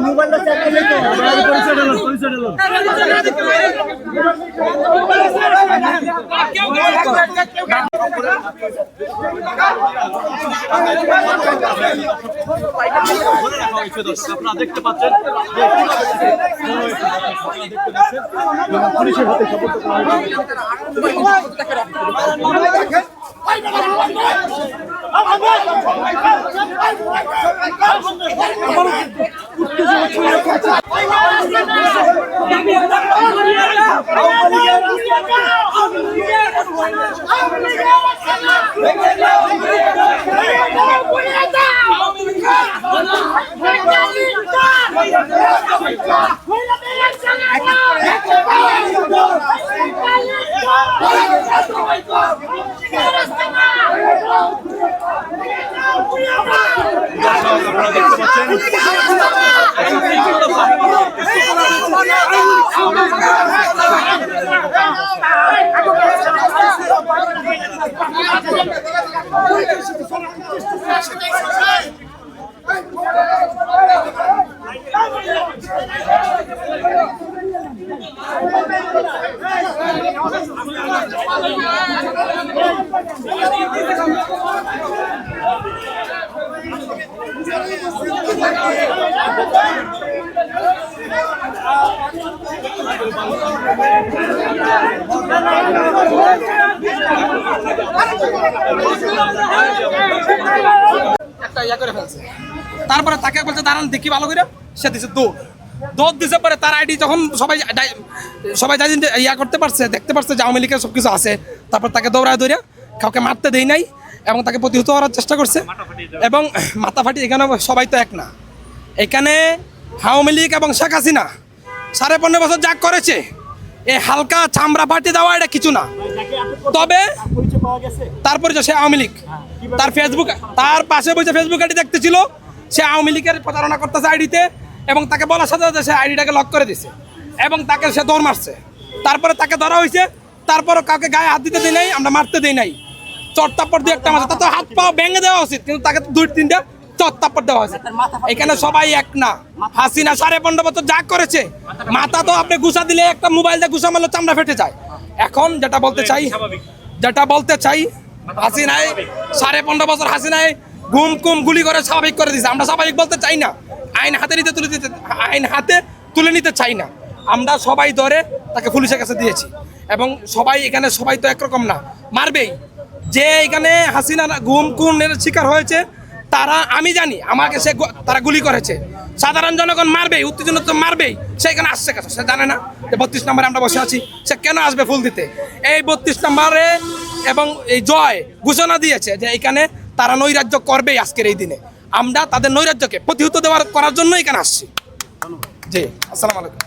মোবাইলটা চেক করলে তো পরিচয় দিল আপনারা দেখতে পাচ্ছেন আপনারা দেখতে পাচ্ছেন এবং পুলিশের হাতে শপথ করা হয়েছে। দর্শক আপনারা দেখতে পাচ্ছেন একদম তীব্র তারপরে তাকে বলছে, দাঁড়ান, দেখি ভালো করে। সে দিছে দৌড়। দৌড় দিছে পরে তার আইডি যখন সবাই সবাই যাই ইয়া করতে পারছে, দেখতে পারছে যে আওয়ামী লীগের সব কিছু আছে। তারপর তাকে দৌড়ায় দৌড়ে কাউকে মারতে দেই নাই এবং তাকে প্রতিহত করার চেষ্টা করছে। এবং মাথা ফাটি এখানে সবাই তো এক না। এখানে আওয়ামী লীগ এবং শেখ হাসিনা সাড়ে পনেরো বছর যা করেছে এই হালকা চামড়া ফাটি দেওয়া এটা কিছু না। তবে তারপরে সে আওয়ামী লীগ। তার ফেসবুক তার পাশে বসে ফেসবুক আইডি দেখতেছিল, সে আওয়ামী লীগের প্রচারণা করতেছে আইডিতে এবং তাকে বলার সাথে সাথে সে আইডিটাকে লক করে দিছে এবং তাকে সে দৌড় মারছে। তারপরে তাকে ধরা হয়েছে তারপরে কাউকে গায়ে হাত দিতে দিই নাই, আমরা মারতে দিই নাই। চট্টাপড় দিয়ে একটা মারছে, তাতে হাত পা ভেঙে দেওয়া উচিত, কিন্তু তাকে তো দুই তিনটা চট্টাপড় দেওয়া হয়েছে। এখানে সবাই এক না। হাসিনা সাড়ে পনেরো বছর যা করেছে মাথা তো আপনি গুছা দিলে একটা মোবাইল দিয়ে গুছা মারলে চামড়া ফেটে যায়। এখন যেটা বলতে চাই যেটা বলতে চাই হাসিনায় সাড়ে পনেরো বছর হাসিনায় ঘুম কুম গুলি করে স্বাভাবিক করে দিছে আমরা স্বাভাবিক বলতে চাই না। আইন হাতে নিতে তুলে দিতে আইন হাতে তুলে নিতে চাই না। আমরা সবাই ধরে তাকে পুলিশের কাছে দিয়েছি। এবং সবাই এখানে সবাই তো একরকম না। মারবেই। যে এখানে হাসিনা ঘুম কুমের শিকার হয়েছে তারা, আমি জানি, আমাকে সে তারা গুলি করেছে। সাধারণ জনগণ মারবেই উত্তেজনা তো মারবেই। সে এখানে আসছে কেন? সে জানে না যে বত্রিশ নম্বরে আমরা বসে আছি। সে কেন আসবে ফুল দিতে? এই বত্রিশ নম্বরে এবং এই জয় ঘোষণা দিয়েছে যে এখানে তারা নৈরাজ্য করবেই আজকের এই দিনে। আমরা তাদের নৈরাজ্যকে প্রতিহত দেওয়ার করার জন্য এখানে আসছি। জি, আসসালামু আলাইকুম।